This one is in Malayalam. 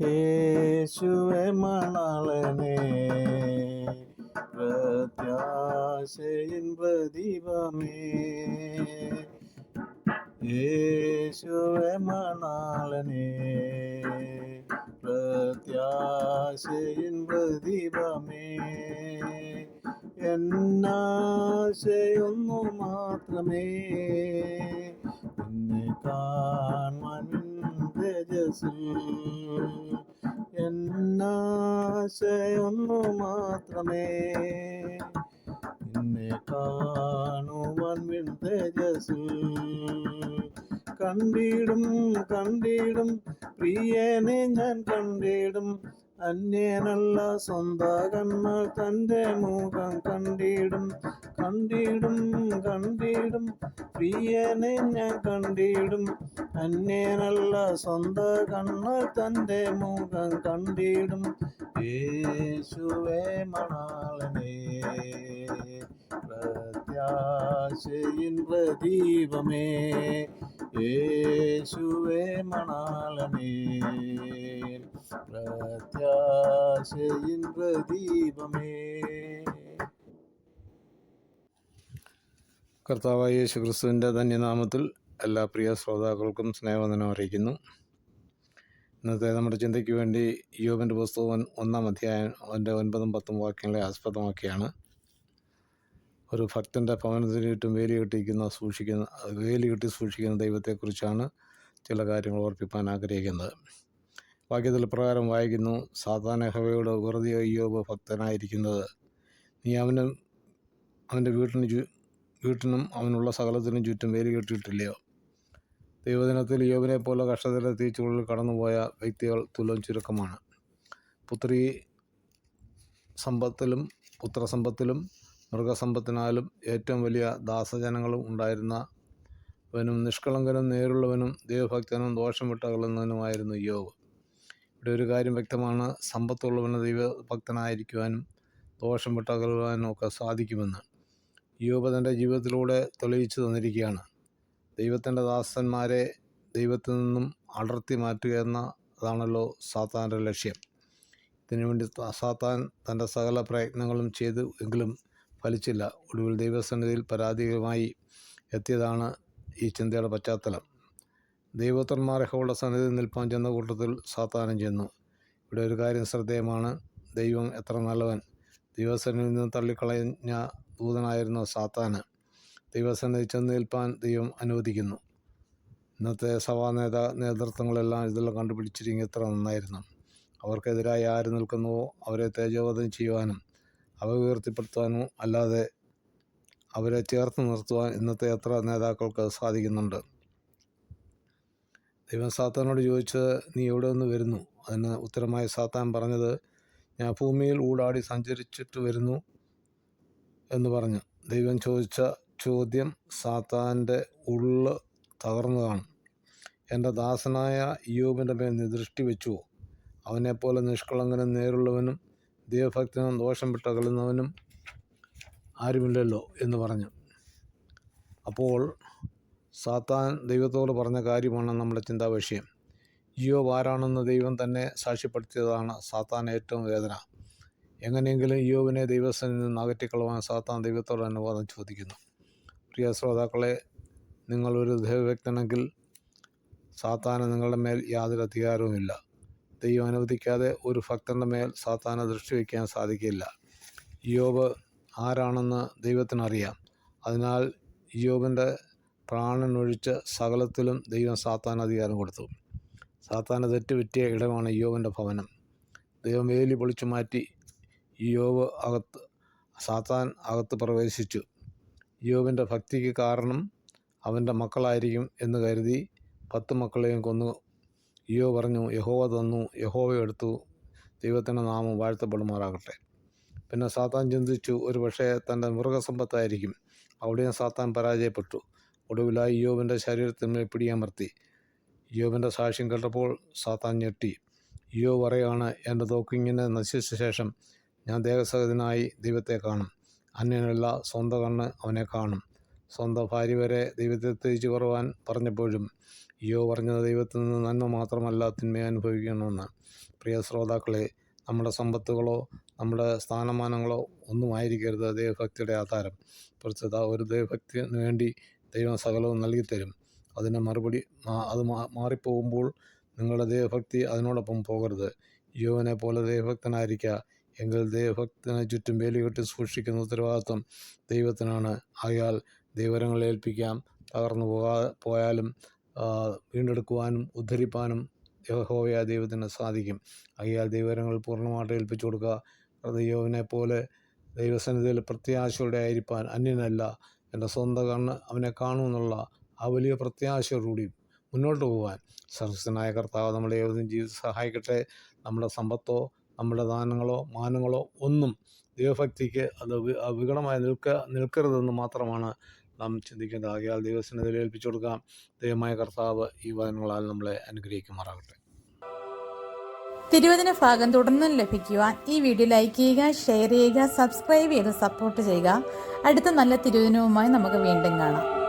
യേശുവെ മണാളനെ പ്രത്യാശയിൻ പ്രതിഭമേ. യേശുവെ മണാളനെ പ്രത്യാശയിൻ പ്രതിഭമേ. എന്നാശയൊന്നു മാത്രമേ എന്നെ കാണാൻ തേജസ്സിൽ എന്നാശയൊന്നു മാത്രമേ നിന്നെ കാണുവാൻ വിൺ തേജസ്സിൽ കണ്ടിടും കണ്ടിടും. പ്രിയനെ ഞാൻ കണ്ടിടും. അന്യനല്ല സ്വന്ത കണ്ണാൽ തന്റെ മുഖം കണ്ടിടും കണ്ടിടും കണ്ടിടും. പ്രിയനെ ഞാൻ കണ്ടിടും. അന്യനല്ല സ്വന്ത കണ്ണാൽ തന്റെ മുഖം കണ്ടിടും. യേശുവേ മണാളനെ. പ്രത്യാശയിൻ പ്രദീപമേ യേശുവേ മണാളനേ പ്രത്യാശയിൻ പ്രദീപമേ. കർത്താവായ യേശു ക്രിസ്തുവിന്റെ ധന്യനാമത്തിൽ എല്ലാ പ്രിയ ശ്രോതാക്കൾക്കും സ്നേഹവന്ദനം അറിയിക്കുന്നു. ഇന്നത്തെ നമ്മുടെ ചിന്തയ്ക്ക് വേണ്ടി യോബിന്റെ പുസ്തകം ഒന്നാം അധ്യായം അതിന്റെ ഒൻപതും പത്തും വാക്യങ്ങളെ ആസ്പദമാക്കിയാണ്. ഒരു ഭക്തന്റെ ഭവനത്തിന് ചുറ്റും വേലി കെട്ടിക്കുന്ന സൂക്ഷിക്കുന്ന വേലി കെട്ടി സൂക്ഷിക്കുന്ന ദൈവത്തെക്കുറിച്ചാണ് ചില കാര്യങ്ങൾ ഓർപ്പിക്കാൻ ആഗ്രഹിക്കുന്നത്. വാക്യത്തിൽ പ്രകാരം വായിക്കുന്നു സാധാരണ ഹവയോട് വെറുതെ അയ്യോബ് ഭക്തനായിരിക്കുന്നത്. നീ അവനും അവന്റെ വീട്ടിന് വീട്ടിനും അവനുള്ള സകലത്തിനും ചുറ്റും വേലി കെട്ടിയിട്ടില്ലയോ? ദൈവദിനത്തിൽ യോബിനെ പോലെ കഷ്ടത്തിലെ തീച്ചുള്ളിൽ കടന്നുപോയ വ്യക്തികൾ തുലം ചുരുക്കമാണ്. പുത്രി സമ്പത്തിലും പുത്രസമ്പത്തിലും മൃഗസമ്പത്തിനാലും ഏറ്റവും വലിയ ദാസജനങ്ങളും ഉണ്ടായിരുന്നവനും നിഷ്കളങ്കനും നേരുള്ളവനും ദൈവഭക്തനും ദോഷം വിട്ടകളുന്നവനുമായിരുന്നു യോബ് ഇവിടെ ഒരു കാര്യം വ്യക്തമാണ്. സമ്പത്തുള്ളവന് ദൈവഭക്തനായിരിക്കുവാനും ദോഷം വിട്ടകലുവാനും ഒക്കെ സാധിക്കുമെന്ന്. യോബ് തന്റെ ജീവിതത്തിലൂടെ തെളിയിച്ചു തന്നിരിക്കുകയാണ്. ദൈവത്തിന്റെ ദാസന്മാരെ ദൈവത്തിൽ നിന്നും അടർത്തി മാറ്റുക എന്ന അതാണല്ലോ സാത്താന്റെ ലക്ഷ്യം. ഇതിനുവേണ്ടി സാത്താൻ തന്റെ സകല പ്രയത്നങ്ങളും ചെയ്തു എങ്കിലും ഫലിച്ചില്ല. ഒടുവിൽ ദൈവസന്നിധിയിൽ പരാതിയുമായി എത്തിയതാണ് ഈ ചിന്തയുടെ പശ്ചാത്തലം. ദൈവത്തന്മാർ ഹോളുടെ സന്നിധി നിൽപ്പാൻ ചെന്ന കൂട്ടത്തിൽ സാത്താനം ചെന്നു. ഇവിടെ ഒരു കാര്യം ശ്രദ്ധേയമാണ്. ദൈവം എത്ര നല്ലവൻ. ദൈവസന്നിധിയിൽ നിന്ന് തള്ളിക്കളഞ്ഞ ദൂതനായിരുന്നു സാത്താന്. ദൈവസന്നിധി ചെന്ന് നിൽപ്പാൻ ദൈവം അനുവദിക്കുന്നു. ഇന്നത്തെ സഭാ നേതാ നേതൃത്വങ്ങളെല്ലാം ഇതെല്ലാം കണ്ടുപിടിച്ചിരിക്കും എത്ര നന്നായിരുന്നു. അവർക്കെതിരായി ആര് നിൽക്കുന്നുവോ അവരെ തേജോവധം ചെയ്യുവാനും അപകീർത്തിപ്പെടുത്തുവാനും അല്ലാതെ അവരെ ചേർത്ത് നിർത്തുവാൻ ഇന്നത്തെ എത്ര നേതാക്കൾക്ക് സാധിക്കുന്നുണ്ട്? ദൈവം സാത്താനോട് ചോദിച്ചത് നീ എവിടെ നിന്ന് വരുന്നു? അതിന് ഉത്തരമായി സാത്താൻ പറഞ്ഞത് ഞാൻ ഭൂമിയിൽ ഊടാടി സഞ്ചരിച്ചിട്ട് വരുന്നു എന്ന് പറഞ്ഞു. ദൈവം ചോദിച്ച ചോദ്യം സാത്താന്റെ ഉള്ള് തകർന്നതാണ്. എന്റെ ദാസനായ യോബിന്റെ മേൽ നീ ദൃഷ്ടി വെച്ചുവോ? അവനെപ്പോലെ നിഷ്കളങ്കനും നേരുള്ളവനും ദൈവഭക്തനും ദോഷം വിട്ടകലുന്നവനും ആരുമില്ലല്ലോ എന്ന് പറഞ്ഞു. അപ്പോൾ സാത്താൻ ദൈവത്തോട് പറഞ്ഞ കാര്യമാണ് നമ്മുടെ ചിന്താ വിഷയം യോബ് ആരാണെന്ന് ദൈവം തന്നെ സാക്ഷ്യപ്പെടുത്തിയതാണ് സാത്താൻ ഏറ്റവും വേദന. എങ്ങനെയെങ്കിലും യോബിനെ ദൈവസ്ഥനിൽ നിന്ന് അകറ്റിക്കളവാൻ സാത്താൻ ദൈവത്തോട് അനുവാദം ചോദിക്കുന്നു. പ്രിയ ശ്രോതാക്കളെ നിങ്ങളൊരു ദൈവഭക്തനെങ്കിൽ സാത്താന് നിങ്ങളുടെ മേൽ യാതൊരു അധികാരവുമില്ല. ദൈവം അനുവദിക്കാതെ ഒരു ഭക്തന്റെ മേൽ സാത്താന ദൃഷ്ടി വയ്ക്കാൻ സാധിക്കില്ല. യോബ് ആരാണെന്ന് ദൈവത്തിനറിയാം. അതിനാൽ യോബിന്റെ പ്രാണനൊഴിച്ച് സകലത്തിലും ദൈവം സാത്താൻ അധികാരം കൊടുത്തു. സാത്താന് തെറ്റുപറ്റിയ ഇടമാണ് യോബിന്റെ ഭവനം. ദൈവം വേലി പൊളിച്ചു മാറ്റി യോബ് അകത്ത് സാത്താൻ അകത്ത് പ്രവേശിച്ചു. യോബിന്റെ ഭക്തിക്ക് കാരണം അവന്റെ മക്കളായിരിക്കും എന്ന് കരുതി പത്ത് മക്കളെയും കൊന്നു യോ പറഞ്ഞു യഹോവ തന്നു യഹോവ എടുത്തു ദൈവത്തിന്റെ നാമം വാഴ്ത്തപ്പെടുമാറാകട്ടെ. പിന്നെ സാത്താൻ ചിന്തിച്ചു ഒരു പക്ഷേ തന്റെ മൃഗസമ്പത്തായിരിക്കും. അവിടെയും സാത്താൻ പരാജയപ്പെട്ടു. ഒടുവിലായി യോബിന്റെ ശരീരത്തിന്മേൽ പിടിയമർത്തി യോബിന്റെ സാക്ഷ്യം കേട്ടപ്പോൾ സാത്താൻ ഞെട്ടി. യോ പറയാണ് എന്റെ തോക്കിങ്ങിനെ നശിച്ച ശേഷം ഞാൻ ദേഹസഹിതനായി ദൈവത്തെ കാണും. അന്യനല്ല സ്വന്തം കണ്ണ് അവനെ കാണും. സ്വന്തം ഭാര്യ വരെ ദൈവത്തെ തിരിച്ചു കുറവാൻ പറഞ്ഞപ്പോഴും യോ പറഞ്ഞത് ദൈവത്തിൽ നിന്ന് നന്മ മാത്രമല്ല തിന്മ അനുഭവിക്കണമെന്ന്. പ്രിയ ശ്രോതാക്കളെ നമ്മുടെ സമ്പത്തുകളോ നമ്മുടെ സ്ഥാനമാനങ്ങളോ ഒന്നും ആയിരിക്കരുത് ദൈവഭക്തിയുടെ ആധാരം. പ്രസ്തുത ഒരു ദൈവഭക്തിന് വേണ്ടി ദൈവം സകലവും നൽകിത്തരും. അതിന് മറുപടി അത് മാറിപ്പോകുമ്പോൾ നിങ്ങളുടെ ദൈവഭക്തി അതിനോടൊപ്പം പോകരുത്. യോവനെ പോലെ ദൈവഭക്തനായിരിക്കുക എങ്കിൽ ദൈവഭക്തനെ ചുറ്റും വേലി കെട്ടി സൂക്ഷിക്കുന്ന ഉത്തരവാദിത്വം ദൈവത്തിനാണ്. ആയാൽ ദൈവരങ്ങളെ ഏൽപ്പിക്കാം. തകർന്നു പോകാ പോയാലും വീണ്ടെടുക്കുവാനും ഉദ്ധരിപ്പാനും യഹോവയ ദൈവത്തിന് സാധിക്കും. അയ്യാൽ ദൈവരങ്ങൾ പൂർണമായിട്ട് ഏൽപ്പിച്ചു കൊടുക്കുക. ദൈവവിനെ പോലെ ദൈവസന്നിധിയിൽ പ്രത്യാശയോടെ ആയിരിക്കാൻ അന്യനല്ല. എന്റെ സ്വന്തം കണ്ണ് അവനെ കാണുമെന്നുള്ള ആ വലിയ പ്രത്യാശയോടുകൂടി മുന്നോട്ട് പോകാൻ സർവസ്വനായ കർത്താവ് നമ്മളെ ഏവരും ജീവിതം സഹായിക്കട്ടെ. നമ്മുടെ സമ്പത്തോ നമ്മുടെ ദാനങ്ങളോ മാനങ്ങളോ ഒന്നും ദൈവഭക്തിക്ക് അത് വി- വികടമായി നിൽക്ക നിൽക്കരുതെന്ന് മാത്രമാണ് നാം ചിന്തിക്കേണ്ട ആകയാൽ ദൈവത്തിന് ഏൽപ്പിച്ചു കൊടുക്കാം. ദൈവമായ കർത്താവ് ഈ വചനങ്ങളാൽ നമ്മളെ അനുഗ്രഹിക്കുമാറാകട്ടെ. തിരുവചന ഭാഗം തുടർന്നും ലഭിക്കുവാൻ ഈ വീഡിയോ ലൈക്ക് ചെയ്യുക ഷെയർ ചെയ്യുക സബ്സ്ക്രൈബ് ചെയ്ത് സപ്പോർട്ട് ചെയ്യുക. അടുത്ത നല്ല തിരുവചനവുമായി നമുക്ക് വീണ്ടും കാണാം.